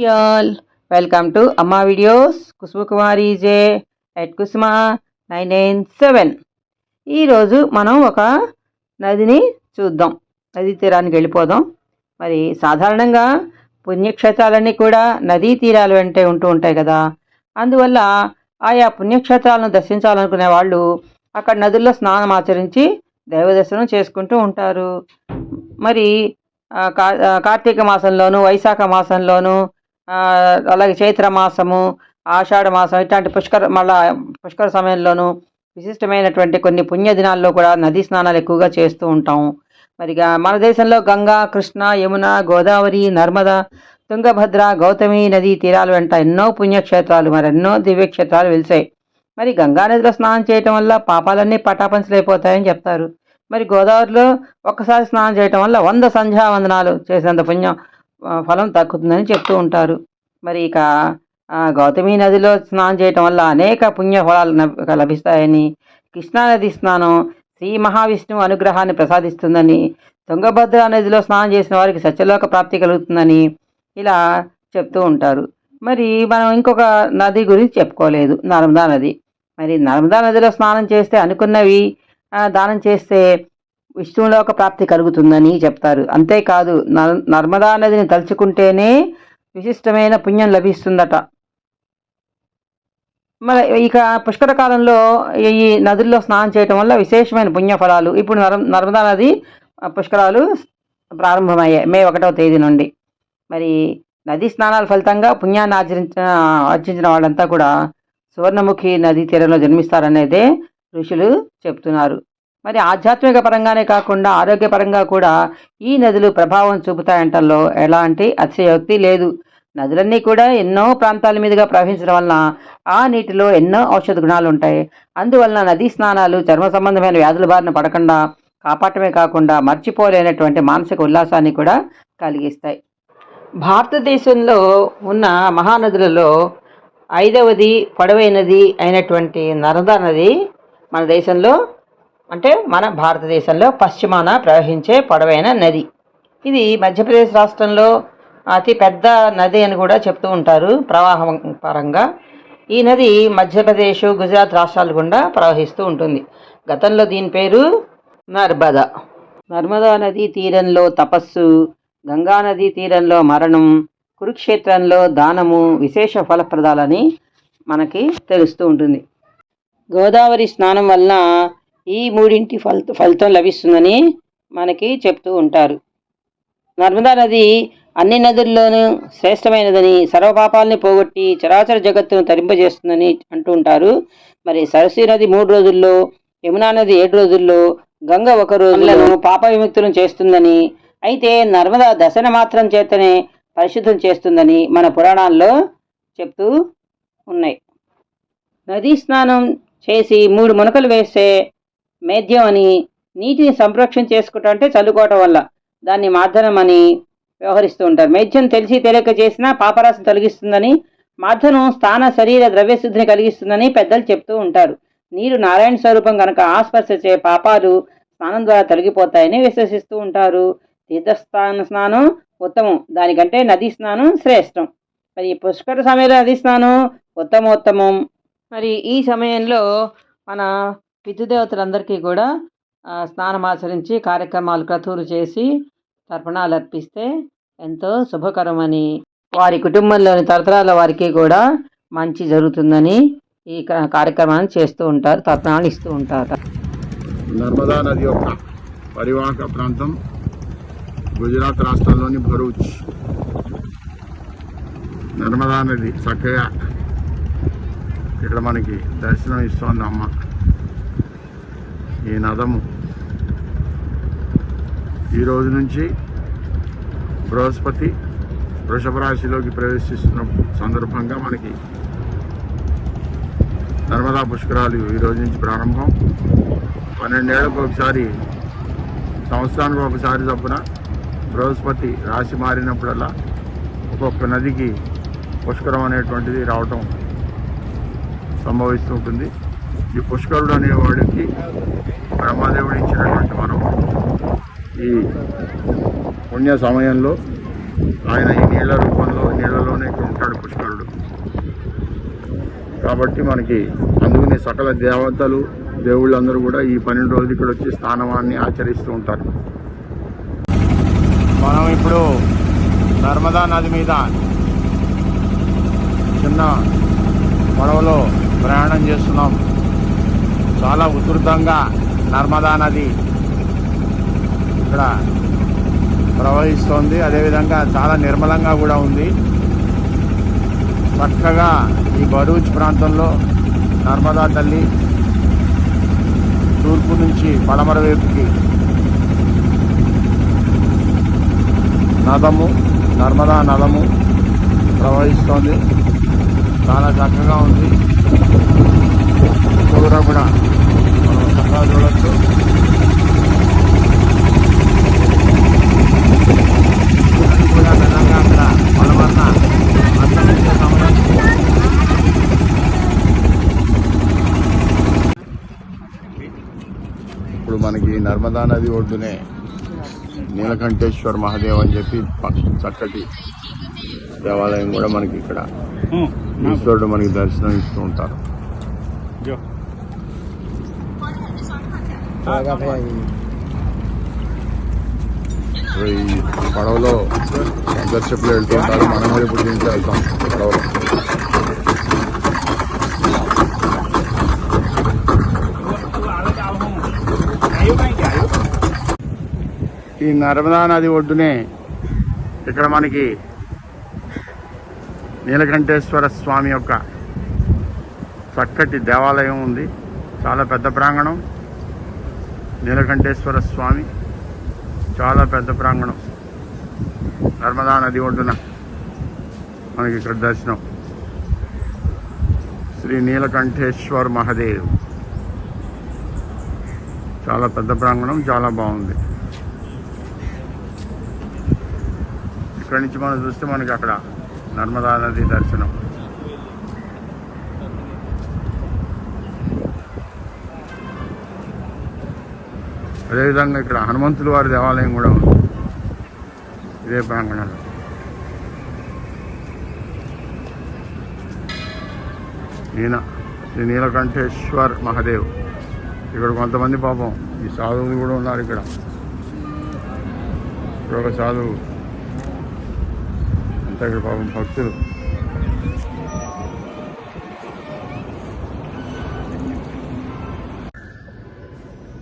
Y'all welcome to Amma videos Kusuma Kumari J at Kusuma nine nine seven ఈరోజు మనం ఒక నదిని చూద్దాం. నదీ తీరానికి వెళ్ళిపోదాం. మరి సాధారణంగా పుణ్యక్షేత్రాలన్నీ కూడా నదీ తీరాలు వెంటే ఉంటూ ఉంటాయి కదా. అందువల్ల ఆయా పుణ్యక్షేత్రాలను దర్శించాలనుకునే వాళ్ళు అక్కడ నదుల్లో స్నానం ఆచరించి దైవ దర్శనం చేసుకుంటూ ఉంటారు. మరి కా- కార్తీక మాసంలోను వైశాఖ మాసంలోను అలాగే చైత్ర మాసము ఆషాఢ మాసం ఇట్లాంటి పుష్కర మళ్ళా పుష్కర సమయంలోనూ విశిష్టమైనటువంటి కొన్ని పుణ్య దినాల్లో కూడా నదీ స్నానాలు ఎక్కువగా చేస్తూ ఉంటాం మరి మన దేశంలో గంగా కృష్ణ యమున గోదావరి నర్మద తుంగభద్ర గౌతమి నదీ తీరాలు వెంట ఎన్నో పుణ్యక్షేత్రాలు మరి ఎన్నో దివ్యక్షేత్రాలు వెలిసాయి. మరి గంగా నదిలో స్నానం చేయటం వల్ల పాపాలన్నీ పటాపంచలైపోతాయని చెప్తారు. మరి గోదావరిలో ఒక్కసారి స్నానం చేయటం వల్ల వంద సంధ్యావందనాలు చేసినంత పుణ్యం ఫలం తగ్గుతుందని చెప్తూ ఉంటారు. మరి ఇక గౌతమి నదిలో స్నానం చేయటం వల్ల అనేక పుణ్య ఫలాలు లభిస్తాయని కృష్ణా నది స్నానం శ్రీ మహావిష్ణువు అనుగ్రహాన్ని ప్రసాదిస్తుందని తుంగభద్ర నదిలో స్నానం చేసిన వారికి సత్యలోక ప్రాప్తి కలుగుతుందని ఇలా చెప్తూ ఉంటారు. మరి మనం ఇంకొక నది గురించి చెప్పుకోలేదు నర్మదా నది. మరి నర్మదా నదిలో స్నానం చేస్తే అనుకున్నవి దానం చేస్తే విష్ణులోక ప్రాప్తి కలుగుతుందని చెప్తారు. అంతేకాదు నర్- నర్మదా నదిని తలుచుకుంటేనే విశిష్టమైన పుణ్యం లభిస్తుందట. మరి ఇక పుష్కర కాలంలో ఈ నదుల్లో స్నానం చేయటం వల్ల విశేషమైన పుణ్య ఫలాలు ఇప్పుడు నర నర్మదా నది పుష్కరాలు ప్రారంభమయ్యాయి మే ఒకటవ తేదీ నుండి. మరి నదీ స్నానాల ఫలితంగా పుణ్యాన్ని ఆచరించిన ఆచరించిన వాళ్ళంతా కూడా సువర్ణముఖి నదీ తీరంలో జన్మిస్తారనేదే ఋషులు చెప్తున్నారు. మరి ఆధ్యాత్మిక పరంగానే కాకుండా ఆరోగ్యపరంగా కూడా ఈ నదులు ప్రభావం చూపుతాయంటల్లో ఎలాంటి అతిశయోక్తి లేదు. నదులన్నీ కూడా ఎన్నో ప్రాంతాల మీదుగా ప్రవహించడం వలన ఆ నీటిలో ఎన్నో ఔషధ గుణాలు ఉంటాయి. అందువలన నదీ స్నానాలు చర్మ సంబంధమైన వ్యాధుల బారిన పడకుండా కాపాడటమే కాకుండా మర్చిపోలేనటువంటి మానసిక ఉల్లాసాన్ని కూడా కలిగిస్తాయి. భారతదేశంలో ఉన్న మహానదులలో ఐదవది పొడవైనది అయినటువంటి నర్మదా నది మన దేశంలో అంటే మన భారతదేశంలో పశ్చిమాన ప్రవహించే పొడవైన నది. ఇది మధ్యప్రదేశ్ రాష్ట్రంలో అతి పెద్ద నది అని కూడా చెప్తూ ఉంటారు ప్రవాహం పరంగా. ఈ నది మధ్యప్రదేశ్ గుజరాత్ రాష్ట్రాల గుండా ప్రవహిస్తూ ఉంటుంది. గతంలో దీని పేరు నర్మదా. నర్మదా నదీ తీరంలో తపస్సు గంగా నదీ తీరంలో మరణం కురుక్షేత్రంలో దానము విశేష ఫలప్రదాలని మనకి తెలుస్తూ ఉంటుంది. గోదావరి స్నానం వలన ఈ మూడింటి ఫల ఫలితం లభిస్తుందని మనకి చెప్తూ ఉంటారు. నర్మదా నది అన్ని నదుల్లోనూ శ్రేష్టమైనదని సర్వపాపాలని పోగొట్టి చరాచర జగత్తును తరింపజేస్తుందని అంటూ ఉంటారు. మరి సరస్వీ నది మూడు రోజుల్లో యమునా నది ఏడు రోజుల్లో గంగ ఒక రోజులను పాప విముక్తులను చేస్తుందని అయితే నర్మదా దశన మాత్రం చేతనే పరిశుద్ధం చేస్తుందని మన పురాణాల్లో చెప్తూ ఉన్నాయి. నదీ స్నానం చేసి మూడు మునకలు వేస్తే మేధ్యం అని నీటిని సంరక్షణ చేసుకోవటం అంటే చల్లుకోవటం వల్ల దాన్ని మార్ధనం అని వ్యవహరిస్తూ ఉంటారు. మేధ్యం తెలిసి తెలియక చేసినా పాపరాశం తొలగిస్తుందని మార్ధనం స్థాన శరీర ద్రవ్యశుద్ధిని కలిగిస్తుందని పెద్దలు చెప్తూ ఉంటారు. నీరు నారాయణ స్వరూపం కనుక ఆస్పర్శించే పాపాలు స్నానం ద్వారా తొలగిపోతాయని విశ్వసిస్తూ ఉంటారు. తీర్థస్థాన స్నానం ఉత్తమం. దానికంటే నదీ స్నానం శ్రేష్టం. మరి పుష్కర సమయంలో నదీ స్నానం ఉత్తమోత్తమం. మరి ఈ సమయంలో మన పితృదేవతలందరికీ కూడా స్నానం ఆచరించి కార్యక్రమాలు క్రతువులు చేసి తర్పణాలు అర్పిస్తే ఎంతో శుభకరమని వారి కుటుంబంలోని తరతరాల వారికి కూడా మంచి జరుగుతుందని ఈ కార్యక్రమాన్ని చేస్తూ ఉంటారు తర్పణాలు ఇస్తూ ఉంటారు. నర్మదా నది యొక్క పరివాహక ప్రాంతం గుజరాత్ రాష్ట్రంలోని భరూచ్. నర్మదా నది చక్కగా ఇక్కడ మనకి దర్శనం ఇస్తోంది అమ్మ. ఈ నదము. ఈ రోజు నుంచి బృహస్పతి వృషభ రాశిలోకి ప్రవేశిస్తున్న సందర్భంగా మనకి నర్మదా పుష్కరాలు ఈ రోజు నుంచి ప్రారంభం. పన్నెండేళ్ళకు ఒకసారి సంవత్సరానికి ఒకసారి చొప్పున బృహస్పతి రాశి మారినప్పుడల్లా ఒక్కొక్క నదికి పుష్కరం అనేటువంటిది రావటం సంభవిస్తూ ఉంటుంది. ఈ పుష్కరుడు అనేవాడికి బ్రహ్మదేవుడు ఇచ్చినటువంటి మనం ఈ పుణ్య సమయంలో ఆయన ఈ నీళ్ళ రూపంలో నీళ్ళలోనే ఇక్కడ ఉంటాడు పుష్కరుడు. కాబట్టి మనకి అందుకని సకల దేవతలు దేవుళ్ళందరూ కూడా ఈ పన్నెండు రోజులు ఇక్కడ వచ్చి స్నానమాన్ని ఆచరిస్తూ ఉంటారు. మనం ఇప్పుడు నర్మదా నది మీద చిన్న పడవలో ప్రయాణం చేస్తున్నాం. చాలా ఉధృతంగా నర్మదా నది ఇక్కడ ప్రవహిస్తోంది. అదేవిధంగా చాలా నిర్మలంగా కూడా ఉంది. చక్కగా ఈ భరూచ్ ప్రాంతంలో నర్మదా తల్లి తూర్పు నుంచి పడమర వైపుకి నదము నర్మదా నదము ప్రవహిస్తోంది. చాలా చక్కగా ఉంది. కూడా చూడొచ్చు కూడా అక్కడ సమయం. ఇప్పుడు మనకి నర్మదా నది ఒడ్డునే నీలకంఠేశ్వర మహాదేవ్ అని చెప్పి చక్కటి దేవాలయం కూడా మనకి ఇక్కడ. ఈశ్వరుడు మనకి దర్శనం ఇస్తూ ఉంటారు ఈ పడవలో దర్శకులు వెళ్తూ ఉంటారు మనం కూడా ఇప్పుడు దీంట్లో వెళ్తాం. పడవలో. ఈ నర్మదా నది ఒడ్డునే ఇక్కడ మనకి నీలకంఠేశ్వర స్వామి యొక్క చక్కటి దేవాలయం ఉంది. చాలా పెద్ద ప్రాంగణం. నీలకంఠేశ్వర స్వామి చాలా పెద్ద ప్రాంగణం. నర్మదా నది ఒడ్డున మనకి ఇక్కడ దర్శనం. శ్రీ నీలకంఠేశ్వర్ మహాదేవ్. చాలా పెద్ద ప్రాంగణం చాలా బాగుంది. ఇక్కడి నుంచి మనం చూస్తే మనకి అక్కడ నర్మదా నది దర్శనం. అదేవిధంగా ఇక్కడ హనుమంతుల వారి దేవాలయం కూడా ఉంది. ఇదే ప్రాంగణంలో. ఈయన శ్రీ నీలకంఠేశ్వర్ మహాదేవ్. ఇక్కడ కొంతమంది పాపం ఈ సాధువులు కూడా ఉన్నారు ఇక్కడ. ఇక్కడ ఒక సాధువు. అంతా ఇక్కడ పాపం భక్తులు.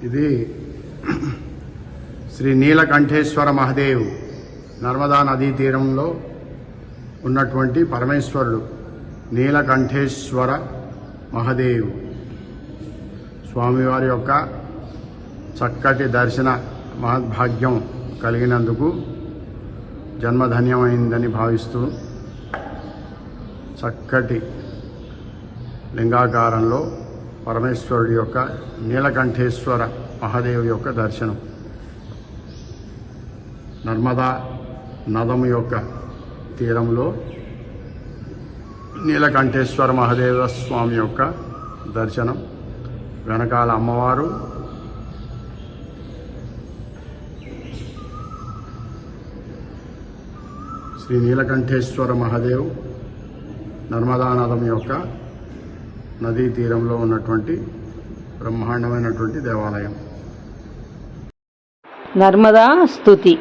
ఇది శ్రీ నీలకంఠేశ్వర మహదేవ్ నర్మదా నదీ తీరంలో ఉన్నటువంటి పరమేశ్వరుడు నీలకంఠేశ్వర మహదేవ్. స్వామివారి యొక్క చక్కటి దర్శన మహద్భాగ్యం కలిగినందుకు జన్మధన్యమైందని భావిస్తూ చక్కటి లింగాకారంలో పరమేశ్వరుడి యొక్క నీలకంఠేశ్వర మహాదేవ్ యొక్క దర్శనం. నర్మదా నదము యొక్క తీరంలో నీలకంఠేశ్వర మహాదేవ స్వామి యొక్క దర్శనం. వెనకాల అమ్మవారు. శ్రీ నీలకంఠేశ్వర మహాదేవ్ నర్మదా నదం యొక్క నదీ తీరంలో ఉన్నటువంటి బ్రహ్మాండమైనటువంటి దేవాలయం. నర్మదా స్తుతి.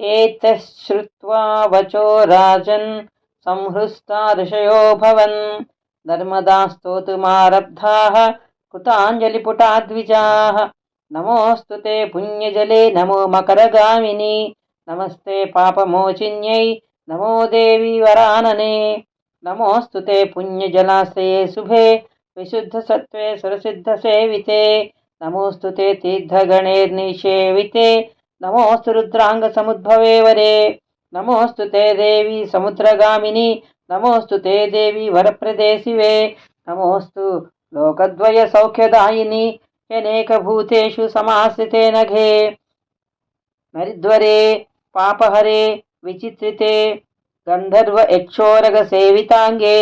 ఏతశ్రుత్వా వచో రాజన్ సంహృస్తా ఋషయో భవన్. నర్మదా స్తోతుమారబ్ధా కృతాంజలిపుటా ద్విజా నమోస్తు తే పుణ్యజలే నమో మకరగామిని. నమస్తే పాపమోచిన్యై నమో దేవి వరాననే. నమోస్తు పుణ్యజలాశ్రయే శుభే విశుద్ధ సత్వే నమోస్తు తే తీర్థగణేర్నిషేవితే నమోస్తు రుద్రాంగ సముద్భవే వరే నమోస్తు తే దేవి సముద్రగామిని నమోస్తు తే దేవి వరప్రదేశివే నమోస్తు లోకద్వయ సౌఖ్యదాయిని అనేక భూతేషు సమాశ్రితే నఘే. నరిద్వరే పాపహరే విచిత్రితే గంధర్వ యక్షోరగ సేవితాంగే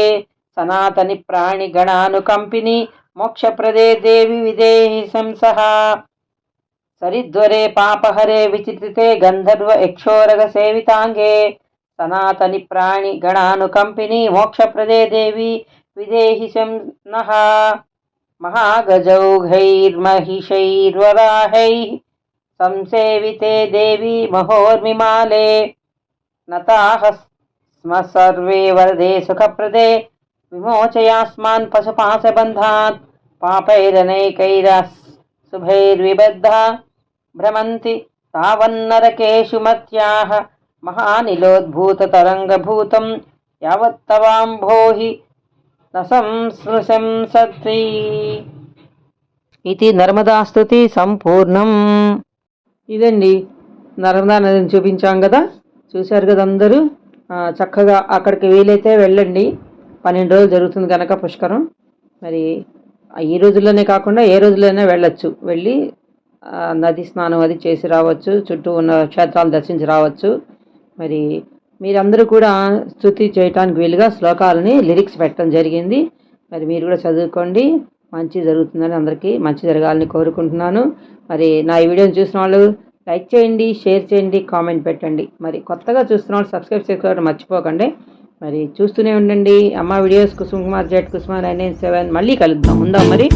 సనాతని ప్రాణిగణానుకంపిని मोक्षप्रदे देवी विदेहि शंसः सरिद्वरे पापहरे विचित्रिते गन्धर्व यक्षोरगसेविताङ्गे। सनातनि प्राणि गणानुकम्पिनि मोक्षप्रदे देवि विदेहि शं नः महागजौघैर्महिषैर्वराहैः संसेविते देवी महोर्मिमाले। नताः स्म सर्वे वरदे सुखप्रदे। विमोचयास्मान् पशुपाशबन्धात्। पापैरनैकैरस् शुभैर्विबद्धा भ्रमन्ति तावन्नरकेषु मत्याः महानिलोद्भूततरङ्गभूतं यावत्तवाम्भोहि न संस्पृशंसति ఇది నర్మదా స్తుతి సంపూర్ణం ఇదండి నర్మదా నదిని చూపించాం కదా చూశారు కదా అందరూ ఆ, చక్కగా అక్కడికి వీలైతే వెళ్ళండి పన్నెండు రోజులు జరుగుతుంది కనుక పుష్కరం మరి ఆ ఈ రోజుల్లోనే కాకుండా ఏ రోజులైనా వెళ్ళొచ్చు. వెళ్ళి నది స్నానం అది చేసి రావచ్చు. చుట్టూ ఉన్న క్షేత్రాలు దర్శించి రావచ్చు. మరి మీరందరూ కూడా స్థుతి చేయటానికి వీలుగా శ్లోకాలని లిరిక్స్ పెట్టడం జరిగింది. మరి మీరు కూడా చదువుకోండి. మంచి జరుగుతుందని అందరికీ మంచి జరగాలని కోరుకుంటున్నాను. మరి నా ఈ వీడియోని చూసిన వాళ్ళు లైక్ చేయండి షేర్ చేయండి కామెంట్ పెట్టండి. మరి కొత్తగా చూస్తున్న వాళ్ళు సబ్స్క్రైబ్ చేసుకోవడం మర్చిపోకండి. మరి చూస్తూనే ఉండండి. Amma videos Kusuma Kumar J at Kusuma nine nine seven. మళ్ళీ కలుద్దాం. ఉందాం మరి?